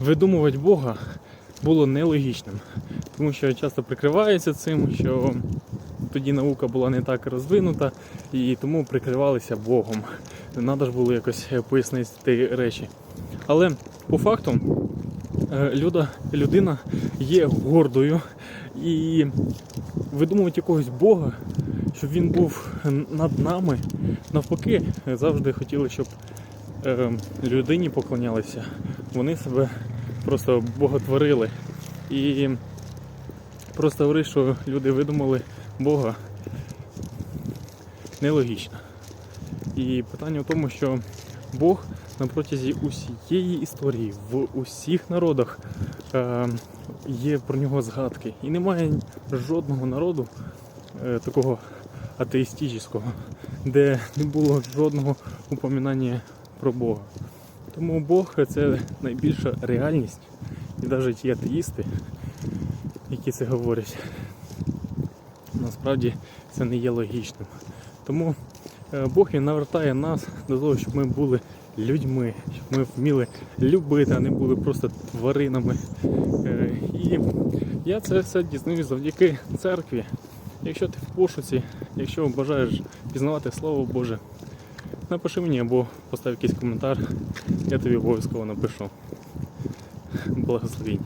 видумувати Бога було нелогічним. Тому що часто прикриваються цим, що тоді наука була не так розвинута, і тому прикривалися Богом. Надо ж було якось е, пояснити ті речі. Але по факту е, люда, людина є гордою і видумувати якогось Бога, щоб він був над нами. Навпаки, завжди хотіли, щоб е, людині поклонялися. Вони себе просто боготворили. І просто говорить, що люди видумали Бога нелогічно. І питання в тому, що Бог на протязі усієї історії в усіх народах е, є про нього згадки. І немає жодного народу е, такого атеїстичного, де не було жодного упоминання про Бога. Тому Бог це найбільша реальність. І навіть ті атеїсти, які це говорять, насправді це не є логічним. Тому е, Бог він навертає нас до того, щоб ми були людьми, щоб ми вміли любити, а не були просто тваринами. Е, І я це все дізнаюсь завдяки церкві. Якщо ти в пошуці, якщо бажаєш пізнавати Слово Боже, напиши мені або постав якийсь коментар, я тобі обов'язково напишу. Благословінь.